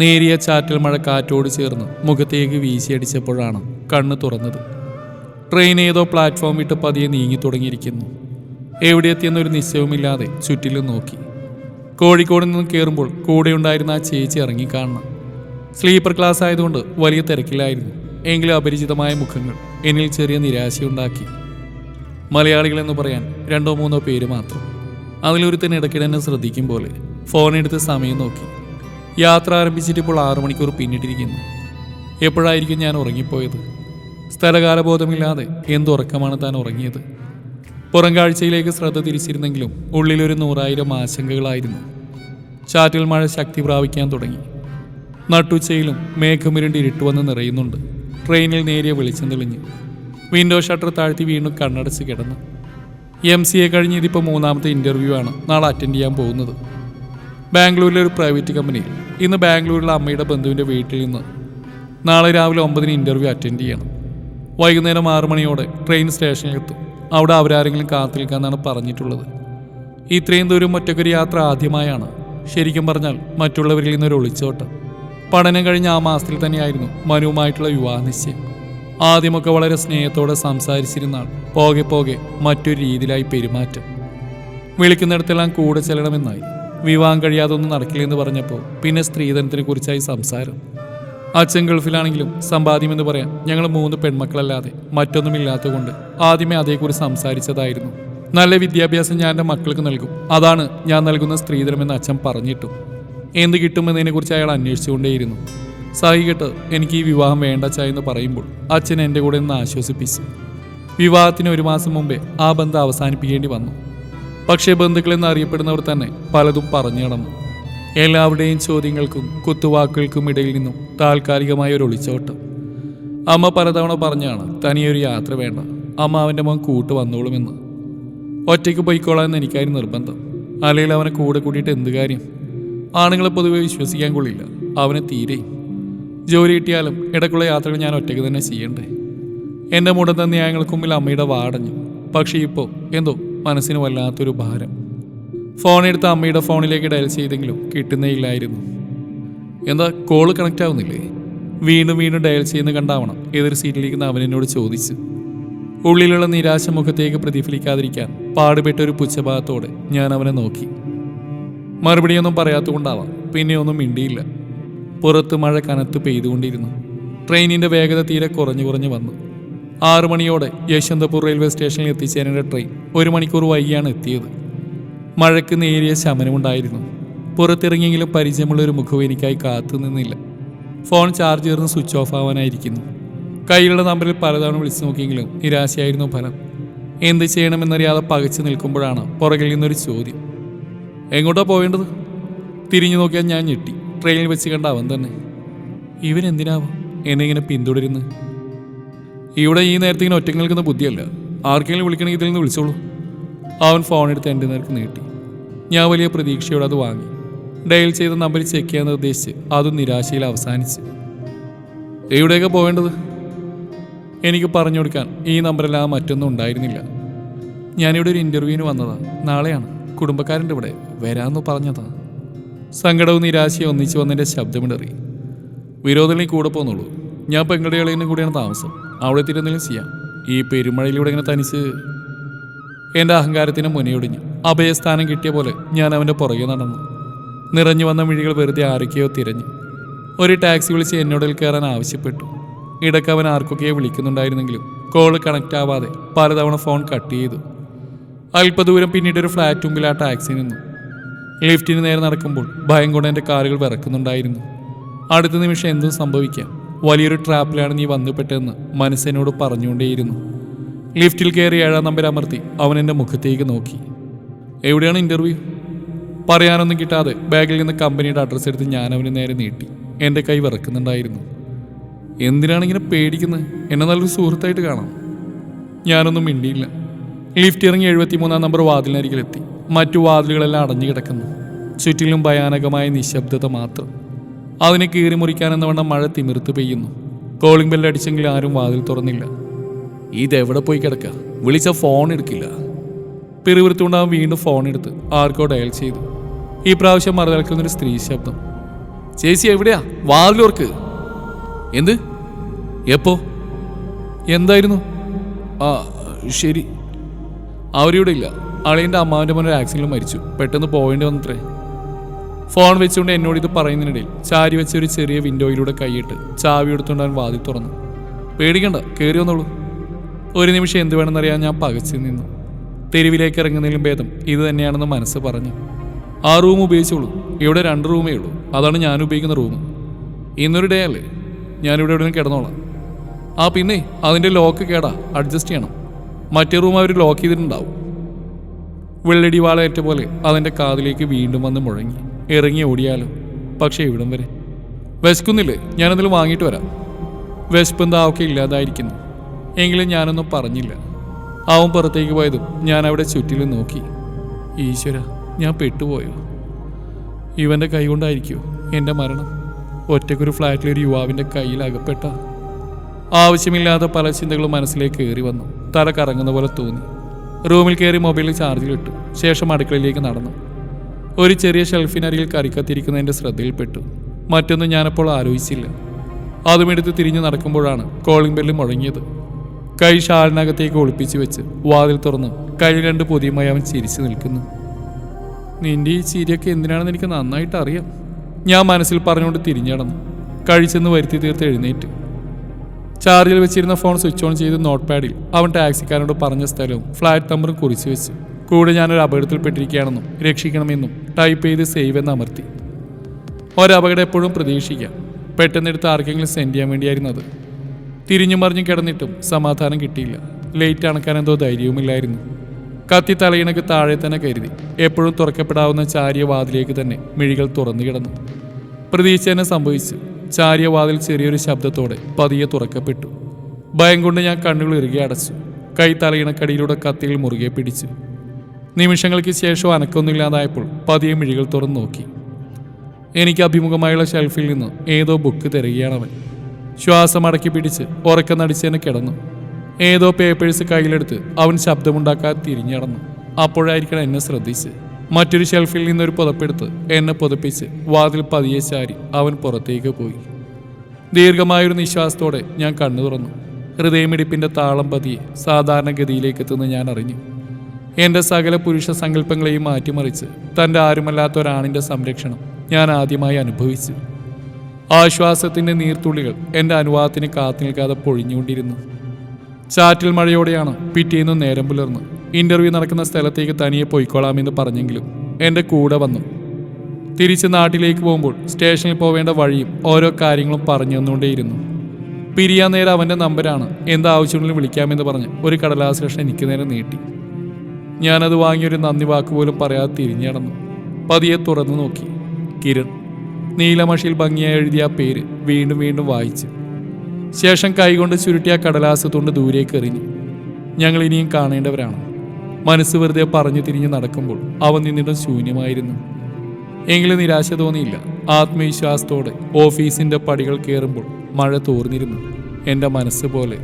നേരിയ ചാറ്റൽ മഴ കാറ്റോട് ചേർന്ന് മുഖത്തേക്ക് വീശിയടിച്ചപ്പോഴാണ് കണ്ണ് തുറന്നത്. ട്രെയിൻ ഏതോ പ്ലാറ്റ്ഫോം വിട്ട് പതിയെ നീങ്ങി തുടങ്ങിയിരിക്കുന്നു. എവിടെ എത്തിയെന്നൊരു നിശ്ചയവുമില്ലാതെ ചുറ്റിലും നോക്കി. കോഴിക്കോട് നിന്ന് കയറുമ്പോൾ കൂടെയുണ്ടായിരുന്ന ആ ചേച്ചി ഇറങ്ങിക്കാണണം സ്ലീപ്പർ ക്ലാസ് ആയതുകൊണ്ട് വലിയ തിരക്കിലായിരുന്നു. എങ്കിലും അപരിചിതമായ മുഖങ്ങൾ എന്നിൽ ചെറിയ നിരാശയുണ്ടാക്കി. മലയാളികളെന്ന് പറയാൻ രണ്ടോ മൂന്നോ പേര് മാത്രം. അതിലൊരുത്തൻ ഇടയ്ക്കിടെ എന്നെ ശ്രദ്ധിക്കും പോലെ ഫോണെടുത്ത് സമയം നോക്കി. യാത്ര ആരംഭിച്ചിട്ട് ഇപ്പോൾ ആറു മണിക്കൂർ പിന്നിട്ടിരിക്കുന്നു. എപ്പോഴായിരിക്കും ഞാൻ ഉറങ്ങിപ്പോയത്? സ്ഥലകാലബോധമില്ലാതെ എന്തുറക്കമാണ് താൻ ഉറങ്ങിയത്? പുറം കാഴ്ചയിലേക്ക് ശ്രദ്ധ തിരിച്ചിരുന്നെങ്കിലും ഉള്ളിലൊരു നൂറായിരം ആശങ്കകളായിരുന്നു. ചാറ്റിൽ മഴ ശക്തി പ്രാപിക്കാൻ തുടങ്ങി. നട്ടുച്ചയിലും മേഘമിരണ്ടി ഇരുട്ടുവന്ന് നിറയുന്നുണ്ട്. ട്രെയിനിൽ നേരിയ വെളിച്ചം തെളിഞ്ഞു. വിൻഡോ ഷട്ടർ താഴ്ത്തി വീണ്ടും കണ്ണടച്ച് കിടന്നു. എം സി എ കഴിഞ്ഞ് ഇതിപ്പോൾ മൂന്നാമത്തെ ഇന്റർവ്യൂ ആണ്. നാളെ അറ്റൻഡ് ചെയ്യാൻ പോകുന്നത്. ബാംഗ്ലൂരിലെ ഒരു പ്രൈവറ്റ് കമ്പനിയിൽ. ഇന്ന് ബാംഗ്ലൂരിലെ അമ്മയുടെ ബന്ധുവിന്റെ വീട്ടിൽ നിന്ന് നാളെ രാവിലെ ഒമ്പതിന് ഇന്റർവ്യൂ അറ്റൻഡ് ചെയ്യണം. വൈകുന്നേരം ആറു മണിയോടെ ട്രെയിൻ സ്റ്റേഷനിൽ എത്തും. അവിടെ അവരാരെങ്കിലും കാത്തു നിൽക്കാന്നാണ് പറഞ്ഞിട്ടുള്ളത്. ഇത്രയും ദൂരം ഒറ്റക്കൊരു യാത്ര ആദ്യമായാണ്. ശരിക്കും പറഞ്ഞാൽ മറ്റുള്ളവരിൽ നിന്നൊരു ഒളിച്ചോട്ടം. പഠനം കഴിഞ്ഞ ആ മാസത്തിൽ തന്നെയായിരുന്നു മനുവുമായിട്ടുള്ള വിവാഹ നിശ്ചയം ആദ്യമൊക്കെ വളരെ സ്നേഹത്തോടെ സംസാരിച്ചിരുന്നാൽ പോകെ പോകെ മറ്റൊരു രീതിയിലായി പെരുമാറ്റം. വിളിക്കുന്നിടത്തെല്ലാം കൂടെ ചെല്ലണമെന്നായി. വിവാഹം കഴിയാതെ ഒന്നും നടക്കില്ലെന്ന് പറഞ്ഞപ്പോൾ പിന്നെ സ്ത്രീധനത്തിനെ കുറിച്ചായി സംസാരം. അച്ഛൻ ഗൾഫിലാണെങ്കിലും സമ്പാദ്യമെന്ന് പറയാൻ ഞങ്ങൾ മൂന്ന് പെൺമക്കളല്ലാതെ മറ്റൊന്നുമില്ലാത്തതുകൊണ്ട് ആദ്യമേ അതേക്കുറിച്ച് സംസാരിച്ചതായിരുന്നു. നല്ല വിദ്യാഭ്യാസം ഞാൻ എന്റെ മക്കൾക്ക് നൽകും. അതാണ് ഞാൻ നൽകുന്ന സ്ത്രീധനമെന്ന് അച്ഛൻ പറഞ്ഞിട്ടു. എന്ത് കിട്ടുമെന്നതിനെക്കുറിച്ച് അയാൾ അന്വേഷിച്ചുകൊണ്ടേയിരുന്നു. സഹികെട്ട് എനിക്ക് ഈ വിവാഹം വേണ്ട എന്ന് പറയുമ്പോൾ അച്ഛൻ എന്റെ കൂടെ നിന്ന് ആശ്വസിപ്പിച്ചു. വിവാഹത്തിന് ഒരു മാസം മുമ്പേ ആ ബന്ധം അവസാനിപ്പിക്കേണ്ടി വന്നു. പക്ഷേ ബന്ധുക്കളെന്ന് അറിയപ്പെടുന്നവർ തന്നെ പലതും പറഞ്ഞു നടന്നു എല്ലാവരുടെയും ചോദ്യങ്ങൾക്കും കുത്തുവാക്കുകൾക്കും ഇടയിൽ നിന്നും താൽക്കാലികമായ ഒരു ഒളിച്ചോട്ടം. അമ്മ പലതവണ പറഞ്ഞാണ് തനിയൊരു യാത്ര വേണ്ട. അമ്മ അവന്റെ മോൻ കൂട്ട് വന്നോളുമെന്ന് ഒറ്റയ്ക്ക് പോയിക്കോളാമെന്ന് എനിക്കായിരുന്നു നിർബന്ധം. അല്ലെങ്കിൽ അവനെ കൂടെ കൂട്ടിയിട്ട് എന്ത് കാര്യം? ആണുങ്ങളെ പൊതുവെ വിശ്വസിക്കാൻ കൊള്ളില്ല. അവനെ തീരെ. ജോലി കിട്ടിയാലും ഇടയ്ക്കുള്ള യാത്രകൾ ഞാൻ ഒറ്റയ്ക്ക് തന്നെ ചെയ്യണ്ടേ? എന്റെ മുടന്ത ന്യായങ്ങൾക്ക് മുമ്പിൽ അമ്മയുടെ വാടഞ്ഞു. പക്ഷേ ഇപ്പോൾ എന്തോ മനസ്സിന് വല്ലാത്തൊരു ഭാരം. ഫോൺ എടുത്ത് അമ്മയുടെ ഫോണിലേക്ക് ഡയൽ ചെയ്തെങ്കിലും കിട്ടുന്നേയില്ലായിരുന്നു. എന്താ കോൾ കണക്റ്റ് ആവുന്നില്ലേ വീണ്ടും വീണ്ടും ഡയൽ ചെയ്യുന്ന കണ്ടാവണം. ഏതൊരു സീറ്റിലിരിക്കുന്ന അവനെന്നോട് ചോദിച്ചു. ഉള്ളിലുള്ള നിരാശ മുഖത്തേക്ക് പ്രതിഫലിക്കാതിരിക്കാൻ പാടുപെട്ട ഒരു പുച്ഛഭാഗത്തോടെ ഞാൻ അവനെ നോക്കി. മറുപടിയൊന്നും പറയാത്തുകൊണ്ടാവാം പിന്നെ ഒന്നും മിണ്ടിയില്ല. പുറത്ത് മഴ കനത്ത് പെയ്തുകൊണ്ടിരുന്നു. ട്രെയിനിന്റെ വേഗത തീരെ കുറഞ്ഞു കുറഞ്ഞു വന്നു. ആറു മണിയോടെ യശ്വന്തപൂർ റെയിൽവേ സ്റ്റേഷനിൽ എത്തിച്ചേരേണ്ട ട്രെയിൻ ഒരു മണിക്കൂർ വൈകിയാണ് എത്തിയത്. മഴയ്ക്ക് നേരിയ ശമനമുണ്ടായിരുന്നു. പുറത്തിറങ്ങിയെങ്കിലും പരിചയമുള്ള ഒരു മുഖവും എനിക്കായി കാത്തു നിന്നില്ല. ഫോൺ ചാർജ് ചേർന്ന് സ്വിച്ച് ഓഫ് ആവാനായിരിക്കുന്നു. കയ്യിലുള്ള നമ്പറിൽ പലതവണ വിളിച്ചു നോക്കിയെങ്കിലും നിരാശയായിരുന്നു ഫലം. എന്ത് ചെയ്യണമെന്നറിയാതെ പകച്ചു നിൽക്കുമ്പോഴാണ് പുറകിൽ നിന്നൊരു ചോദ്യം. എങ്ങോട്ടാ പോവേണ്ടത്? തിരിഞ്ഞു നോക്കിയാൽ ഞാൻ ഞെട്ടി. ട്രെയിനിൽ വെച്ച് കണ്ട അവൻ തന്നെ. ഇവൻ എന്തിനാവും? എന്നെ ഇങ്ങനെ പിന്തുടരുന്ന് ഇവിടെ ഈ നേരത്തെ ഇങ്ങനെ ഒറ്റയ്ക്ക് നിൽക്കുന്ന ബുദ്ധിയല്ല. ആർക്കെങ്കിലും വിളിക്കണമെങ്കിൽ ഇതിൽ നിന്ന് വിളിച്ചോളൂ. അവൻ ഫോൺ എടുത്ത് എന്റെ നേർക്ക് നീട്ടി. ഞാൻ വലിയ പ്രതീക്ഷയോടെ അത് വാങ്ങി. ഡയൽ ചെയ്ത നമ്പർ ചെക്ക് ചെയ്യാൻ നിർദ്ദേശിച്ച് അതും നിരാശയിൽ അവസാനിച്ച്. എവിടെയൊക്കെ പോവേണ്ടത്? എനിക്ക് പറഞ്ഞു കൊടുക്കാൻ ഈ നമ്പറല്ലാതെ മറ്റൊന്നും ഉണ്ടായിരുന്നില്ല. ഞാനിവിടെ ഒരു ഇന്റർവ്യൂവിന് വന്നതാണ് നാളെയാണ്. കുടുംബക്കാരന്റെ ഇവിടെ വരാമെന്ന് പറഞ്ഞതാണ് സങ്കടവും നിരാശയും ഒന്നിച്ചു വന്നതിന്റെ ശബ്ദമിടറി. വിരോധത്തിൽ കൂടെ പോന്നുള്ളൂ ഞാൻ പെങ്കടയാളിനും കൂടിയാണ് താമസം. അവിടെ എത്തിയിട്ട് ചെയ്യാം. ഈ പെരുമഴയിലൂടെ ഇങ്ങനെ തനിച്ച് എന്റെ അഹങ്കാരത്തിന് മുനയൊടിഞ്ഞു അഭയസ്ഥാനം കിട്ടിയ പോലെ ഞാൻ അവന്റെ പുറകെ നടന്നു. നിറഞ്ഞു വന്ന മിഴികൾ വെറുതെ ആരൊക്കെയോ തിരഞ്ഞു. ഒരു ടാക്സി വിളിച്ച് എന്നോടിൽ കയറാൻ ആവശ്യപ്പെട്ടു. ഇടയ്ക്ക് അവൻ ആർക്കൊക്കെയോ വിളിക്കുന്നുണ്ടായിരുന്നെങ്കിലും കോൾ കണക്റ്റ് ആവാതെ പലതവണ ഫോൺ കട്ട് ചെയ്തു. അല്പദൂരം പിന്നീട് ഒരു ഫ്ലാറ്റ് മുമ്പിൽ ആ ടാക്സി നിന്നു. ലിഫ്റ്റിന് നേരെ നടക്കുമ്പോൾ ഭയം കൊണ്ട് എന്റെ കാലുകൾ വിറക്കുന്നുണ്ടായിരുന്നു. അടുത്ത നിമിഷം എന്തും സംഭവിക്കാം. വലിയൊരു ട്രാപ്പിലാണ് നീ വന്നുപെട്ടതെന്ന് മനസ്സിനോട് പറഞ്ഞുകൊണ്ടേയിരുന്നു. ലിഫ്റ്റിൽ കയറി ഏഴാം നമ്പർ അമർത്തി അവൻ എന്റെ മുഖത്തേക്ക് നോക്കി. എവിടെയാണ് ഇന്റർവ്യൂ പറയാനൊന്നും കിട്ടാതെ ബാഗിൽ നിന്ന് കമ്പനിയുടെ അഡ്രസ്സ് എടുത്ത് ഞാൻ അവന് നേരെ നീട്ടി. എന്റെ കൈ വിറക്കുന്നുണ്ടായിരുന്നു. എന്തിനാണ് ഇങ്ങനെ പേടിക്കുന്നത്? എന്നെ നല്ലൊരു സുഹൃത്തായിട്ട് കാണാം. ഞാനൊന്നും മിണ്ടിയില്ല. ലിഫ്റ്റ് ഇറങ്ങി എഴുപത്തിമൂന്നാം നമ്പർ വാതിലിനരികിലെത്തി. മറ്റു വാതിലുകളെല്ലാം അടഞ്ഞു കിടക്കുന്നു. ചുറ്റിലും ഭയാനകമായ നിശബ്ദത മാത്രം. അതിനെ കീറി മുറിക്കാനെന്ന വണ്ണം മഴ തിമിർത്ത് പെയ്യുന്നു. കോളിംഗ് ബെല്ല് അടിച്ചെങ്കിൽ ആരും വാതിൽ തുറന്നില്ല. ഇതെവിടെ പോയി കിടക്ക? വിളിച്ച ഫോൺ എടുക്കില്ല. പിറുവിറുത്തുകൊണ്ടാവും വീണ്ടും ഫോൺ എടുത്ത് ആർക്കോ ഡയൽ ചെയ്തു. ഈ പ്രാവശ്യം മറുതലക്കുന്നൊരു സ്ത്രീ ശബ്ദം. ചേച്ചി എവിടെയാ? വാതിലോർക്ക് എന്ത്? എപ്പോ? എന്തായിരുന്നു? ആ ശരി. അവരിവിടെ ഇല്ല അളിയന്റെ അമ്മാവിന്റെ മോനൊരു ആക്സിഡന്റിൽ മരിച്ചു. പെട്ടെന്ന് പോകേണ്ടി വന്നത്രേ. ഫോൺ വെച്ചുകൊണ്ട് എന്നോട് ഇത് പറയുന്നതിനിടയിൽ ചാരി വെച്ച ഒരു ചെറിയ വിൻഡോയിലൂടെ കൈയിട്ട് ചാവി എടുത്തുകൊണ്ട് അവൻ വാതിൽ തുറന്നു. പേടിക്കണ്ട കയറി വന്നോളൂ. ഒരു നിമിഷം എന്ത് വേണമെന്നറിയാൻ ഞാൻ പകച്ചു നിന്നു. തെരുവിലേക്ക് ഇറങ്ങുന്നതിലും ഭേദം ഇത് തന്നെയാണെന്ന് മനസ്സ് പറഞ്ഞു. ആ റൂം ഉപയോഗിച്ചോളൂ. ഇവിടെ രണ്ട് റൂമേ ഉള്ളൂ. അതാണ് ഞാൻ ഉപയോഗിക്കുന്ന റൂം. ഇന്നൊരു ഡേ അല്ലേ? ഞാനിവിടെ എവിടെയും കിടന്നോളാം. ആ പിന്നെ അതിന്റെ ലോക്ക് കേടാ. അഡ്ജസ്റ്റ് ചെയ്യണം. മറ്റേ റൂം അവർ ലോക്ക് ചെയ്തിട്ടുണ്ടാവും. വെള്ളടി വാളയേറ്റ പോലെ അതിന്റെ കാതിലേക്ക് വീണ്ടും വന്ന് മുഴങ്ങി. ഇറങ്ങി ഓടിയാലോ? പക്ഷേ ഇവിടം വരെ. വിശക്കുന്നില്ലേ? ഞാനതിൽ വാങ്ങിയിട്ട് വരാം. വിശപ്പ് എന്താ ഒക്കെ ഇല്ലാതായിരിക്കുന്നു. എങ്കിലും ഞാനൊന്നും പറഞ്ഞില്ല. അവൻ പുറത്തേക്ക് പോയതും ഞാൻ അവിടെ ചുറ്റിലും നോക്കി. ഈശ്വര ഞാൻ പെട്ടുപോയോ? ഇവന്റെ കൈ കൊണ്ടായിരിക്കുമോ എന്റെ മരണം? ഒറ്റയ്ക്കൊരു ഫ്ലാറ്റിലൊരു യുവാവിന്റെ കയ്യിൽ അകപ്പെട്ട? ആവശ്യമില്ലാത്ത പല ചിന്തകളും മനസ്സിലേക്ക് കയറി വന്നു. തല കറങ്ങുന്ന പോലെ തോന്നി. റൂമിൽ കയറി മൊബൈലിൽ ചാർജിലിട്ടു. ശേഷം അടുക്കളയിലേക്ക് നടന്നു. ഒരു ചെറിയ ഷെൽഫിനരികിൽ കറിക്കത്തിരിക്കുന്നതിന്റെ ശ്രദ്ധയിൽപ്പെട്ടു. മറ്റൊന്നും ഞാനപ്പോൾ ആലോചിച്ചില്ല. അതുമെടുത്ത് തിരിഞ്ഞു നടക്കുമ്പോഴാണ് കോളിംഗ് ബെല്ല് മുഴങ്ങിയത്. കൈ ഷാളിനകത്തേക്ക് ഒളിപ്പിച്ചു വെച്ച് വാതിൽ തുറന്ന് കൈ രണ്ട് പൊതിയുമായി അവൻ ചിരിച്ചു നിൽക്കുന്നു. നിന്റെ ഈ ചിരിയൊക്കെ എന്തിനാണെന്ന് എനിക്ക് നന്നായിട്ട് അറിയാം. ഞാൻ മനസ്സിൽ പറഞ്ഞുകൊണ്ട് തിരിഞ്ഞടന്നു കഴിച്ചെന്ന് വരുത്തി തീർത്ത് എഴുന്നേറ്റ്. ചാർജിൽ വെച്ചിരുന്ന ഫോൺ സ്വിച്ച് ഓൺ ചെയ്ത് നോട്ട് പാഡിൽ അവൻ ടാക്സിക്കാരനോട് പറഞ്ഞ സ്ഥലവും ഫ്ലാറ്റ് നമ്പറും കുറിച്ചു വെച്ചു. കൂടെ ഞാനൊരു അപകടത്തിൽപ്പെട്ടിരിക്കുകയാണെന്നും രക്ഷിക്കണമെന്നും ടൈപ്പ് ചെയ്ത് സേവ് എന്ന് അമർത്തി. ഒരപകടം എപ്പോഴും പ്രതീക്ഷിക്കാം പെട്ടെന്നെടുത്ത് ആർക്കെങ്കിലും സെൻഡ് ചെയ്യാൻ വേണ്ടിയായിരുന്നു അത്. തിരിഞ്ഞു മറിഞ്ഞു കിടന്നിട്ടും സമാധാനം കിട്ടിയില്ല. ലേറ്റ് അണക്കാൻ എന്തോ ധൈര്യവുമില്ലായിരുന്നു. കത്തി തലയിണക്ക് താഴെ തന്നെ കരുതി. എപ്പോഴും തുറക്കപ്പെടാവുന്ന ചാരിയ വാതിലേക്ക് തന്നെ മിഴികൾ തുറന്നു കിടന്നു. പ്രതീക്ഷ തന്നെ സംഭവിച്ചു. ചാരിയ വാതിൽ ചെറിയൊരു ശബ്ദത്തോടെ പതിയെ തുറക്കപ്പെട്ടു. ഭയം കൊണ്ട് ഞാൻ കണ്ണുകൾ ഇറുകെ അടച്ചു. കൈ തലയിണക്കടിയിലൂടെ കത്തിയിൽ മുറുകെ പിടിച്ചു. നിമിഷങ്ങൾക്ക് ശേഷം അനക്കൊന്നുമില്ലാതായപ്പോൾ പതിയെ മിഴികൾ തുറന്നു നോക്കി. എനിക്ക് അഭിമുഖമായുള്ള ഷെൽഫിൽ നിന്ന് ഏതോ ബുക്ക് തിരയുകയാണ് അവൻ. ശ്വാസം അടക്കി പിടിച്ച് ഉറക്കം നടിച്ച് തന്നെ കിടന്നു. ഏതോ പേപ്പേഴ്സ് കയ്യിലെടുത്ത് അവൻ ശബ്ദമുണ്ടാക്കാതെ തിരിഞ്ഞടന്നു അപ്പോഴായിരിക്കണം എന്നെ ശ്രദ്ധിച്ച്. മറ്റൊരു ഷെൽഫിൽ നിന്നൊരു പുതപ്പെടുത്ത് എന്നെ പുതപ്പിച്ച് വാതിൽ പതിയെ ചാരി അവൻ പുറത്തേക്ക് പോയി. ദീർഘമായൊരു നിശ്വാസത്തോടെ ഞാൻ കണ്ണു തുറന്നു. ഹൃദയമിടിപ്പിന്റെ താളം പതിയെ സാധാരണഗതിയിലേക്ക് എത്തുന്ന ഞാൻ അറിഞ്ഞു. എന്റെ സകല പുരുഷ സങ്കല്പങ്ങളെയും മാറ്റിമറിച്ച് തന്റെ ആരുമല്ലാത്ത ഒരാണിന്റെ സംരക്ഷണം ഞാൻ ആദ്യമായി അനുഭവിച്ചു. ആശ്വാസത്തിന്റെ നീർത്തുള്ളികൾ എന്റെ അനുവാദത്തിന് കാത്തു നിൽക്കാതെ പൊഴിഞ്ഞുകൊണ്ടിരുന്നു. ചാറ്റിൽ മഴയോടെയാണ് പിറ്റേന്ന് നേരം പുലർന്ന് ഇന്റർവ്യൂ നടക്കുന്ന സ്ഥലത്തേക്ക് തനിയെ പോയിക്കോളാമെന്ന് പറഞ്ഞെങ്കിലും എന്റെ കൂടെ വന്നു. തിരിച്ച് നാട്ടിലേക്ക് പോകുമ്പോൾ സ്റ്റേഷനിൽ പോവേണ്ട വഴിയും ഓരോ കാര്യങ്ങളും പറഞ്ഞു തന്നുകൊണ്ടേയിരുന്നു. പിരിയാൻ നേരം അവന്റെ നമ്പരാണ് എന്താവശ്യമെങ്കിലും വിളിക്കാമെന്ന് പറഞ്ഞ് ഒരു കടലാസ് ലക്ഷം എനിക്ക് നേരെ നീട്ടി. ഞാനത് വാങ്ങിയൊരു നന്ദി വാക്ക് പോലും പറയാതെ തിരിഞ്ഞടന്നു പതിയെ തുറന്നു നോക്കി. കിരൺ. നീലമഷിയിൽ ഭംഗിയായി എഴുതിയ ആ പേര് വീണ്ടും വീണ്ടും വായിച്ചു. ശേഷം കൈകൊണ്ട് ചുരുട്ടിയ കടലാസ് തൊണ്ട് ദൂരേക്ക് എറിഞ്ഞു. ഞങ്ങൾ ഇനിയും കാണേണ്ടവരാണ്. മനസ്സ് വെറുതെ പറഞ്ഞു തിരിഞ്ഞ് നടക്കുമ്പോൾ അവൻ നിന്നിടം ശൂന്യമായിരുന്നു. എങ്കിലും നിരാശ തോന്നിയില്ല. ആത്മവിശ്വാസത്തോടെ ഓഫീസിന്റെ പടികൾ കയറുമ്പോൾ മഴ തോർന്നിരുന്നു. എന്റെ മനസ്സ് പോലെ